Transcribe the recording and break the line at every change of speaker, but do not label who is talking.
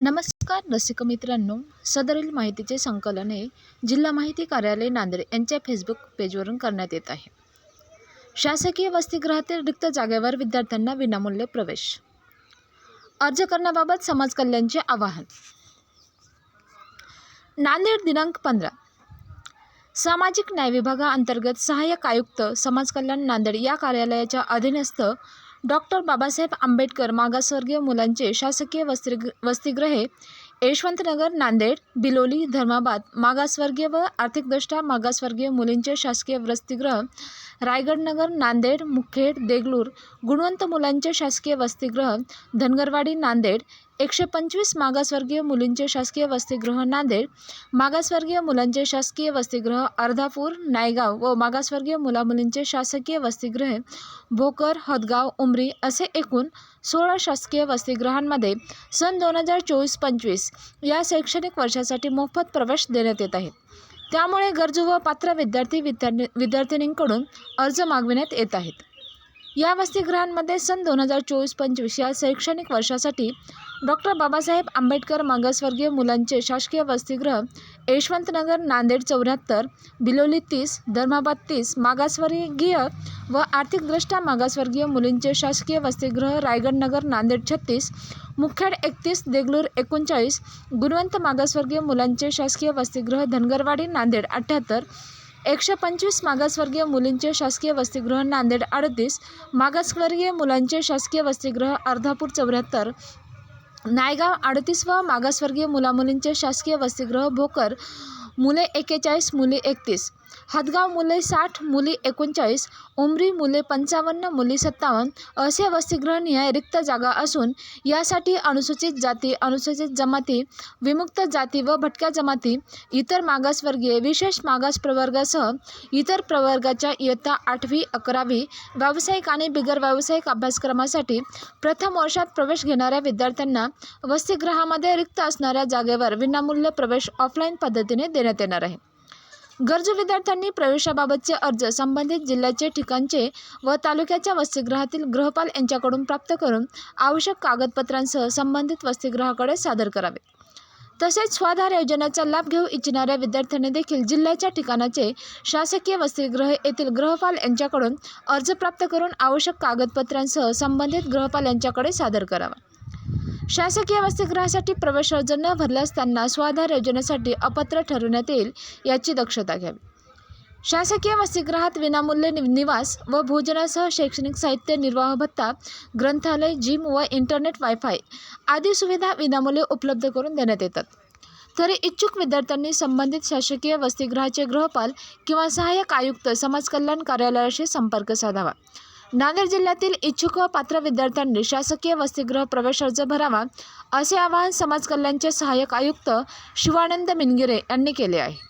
नमस्कार रसिक मित्रांनो. सदरील माहितीचे संकलन हे जिल्हा माहिती कार्यालय नांदेड यांच्या फेसबुक पेजवरून करण्यात येत आहे. शासकीय वसतिगृहातील रिक्त जागेवर विद्यार्थ्यांना विनामूल्य प्रवेश. अर्ज करण्याबाबत समाज कल्याणचे आवाहन. नांदेड दिनांक पंधरा. सामाजिक न्याय विभागाअंतर्गत सहाय्यक आयुक्त समाज कल्याण नांदेड या कार्यालयाच्या अधीनस्थ डॉक्टर बाबासाहेब आंबेडकर मागासवर्गीय मुलांचे शासकीय वसतिग वसतिगृहे यशवंतनगर नांदेड बिलोली धर्माबाद मागासवर्गीय व आर्थिकदृष्ट्या मागासवर्गीय मुलींचे शासकीय वसतिगृह रायगडनगर नांदेड मुखेड देगलूर गुणवंत मुलांचे शासकीय वसतिगृह धनगरवाडी नांदेड एकशे पंचवीस मागासवर्गीय मुलींचे शासकीय वसतिगृह नांदेड मागासवर्गीय मुलांचे शासकीय वसतिगृह अर्धापूर नायगाव व मागासवर्गीय मुलामुलींचे शासकीय वसतिगृहे भोकर हदगाव उमरी असे एकूण सोळा शासकीय वसतिगृहांमध्ये सन दोन हजार चोवीस पंचवीस या शैक्षणिक वर्षासाठी मोफत प्रवेश देण्यात येत आहे. त्यामुळे गरजू व पात्र विद्यार्थी विद्यार्थी विद्यार्थिनींकडून अर्ज मागविण्यात येत आहेत. या वसतिगृहांमध्ये सन दोन हजार चोवीस पंचवीस या शैक्षणिक वर्षासाठी डॉक्टर बाबासाहेब आंबेडकर मागासवर्गीय मुलांचे शासकीय वसतिगृह यशवंतनगर नांदेड चौऱ्याहत्तर बिलोली तीस धर्माबाद तीस मागासवर्गीय व आर्थिकदृष्ट्या मागासवर्गीय मुलींचे शासकीय वसतिगृह रायगडनगर नांदेड छत्तीस मुखेड एकतीस देगलूर एकोणचाळीस गुणवंत मागासवर्गीय मुलांचे शासकीय वसतिगृह धनगरवाडी नांदेड अठ्ठ्याहत्तर एकशे पंचवीस मागासवर्गीय मुलींचे शासकीय वसतिगृह नांदेड अडतीस मागासवर्गीय मुलांचे शासकीय वसतिगृह अर्धापूर चौऱ्याहत्तर नायगाव अडतीस व मागासवर्गीय मुलामुलींचे शासकीय वसतिगृह भोकर मुले एकेचाळीस मुली एकतीस. हदगाव मुले साठ मुली एकोणचाळीस उमरी मुले पंचावन्न मुली सत्तावन्न असे वसतिगृहनिहाय रिक्त जागा असून यासाठी अनुसूचित जाती अनुसूचित जमाती विमुक्त जाती व भटक्या जमाती इतर मागासवर्गीय विशेष मागास प्रवर्गासह इतर प्रवर्गाच्या इयत्ता आठवी अकरावी व्यावसायिक आणि बिगर व्यावसायिक अभ्यासक्रमासाठी प्रथम वर्षात प्रवेश घेणाऱ्या विद्यार्थ्यांना वसतिगृहामध्ये रिक्त असणाऱ्या जागेवर विनामूल्य प्रवेश ऑफलाईन पद्धतीने देण्यात येणार आहे. गरजू विद्यार्थ्यांनी प्रवेशाबाबतचे अर्ज संबंधित जिल्ह्याचे ठिकाणचे व तालुक्याच्या वसतिगृहातील गृहपाल यांच्याकडून प्राप्त करून आवश्यक कागदपत्रांसह संबंधित वसतिगृहाकडे सादर करावे. तसेच स्वाधार योजनेचा लाभ घेऊ इच्छिणाऱ्या विद्यार्थ्यांनी देखील जिल्ह्याच्या ठिकाणाचे शासकीय वसतिगृह येथील गृहपाल यांच्याकडून अर्ज प्राप्त करून आवश्यक कागदपत्रांसह संबंधित गृहपाल यांच्याकडे सादर करावा. शासकीय वसतिगृहासाठी प्रवेश अर्ज न भरल्यास त्यांना स्वाधार योजनेसाठी अपात्र ठरवण्यात येईल याची दक्षता घ्यावी. शासकीय वसतिगृहात विनामूल्य नि निवास व भोजनासह शैक्षणिक साहित्य निर्वाह भत्ता ग्रंथालय जिम व इंटरनेट वायफाय आदी सुविधा विनामूल्य उपलब्ध करून देण्यात येतात. तरी इच्छुक विद्यार्थ्यांनी संबंधित शासकीय वसतिगृहाचे गृहपाल किंवा सहाय्यक आयुक्त समाज कल्याण कार्यालयाशी संपर्क साधावा. नांदेड जिल्ह्यातील इच्छुक पात्र विद्यार्थ्यांनी शासकीय वसतिगृह प्रवेश अर्ज भरावा असे आवाहन समाज कल्याणचे सहाय्यक आयुक्त शिवानंद मिनगिरे यांनी केले आहे.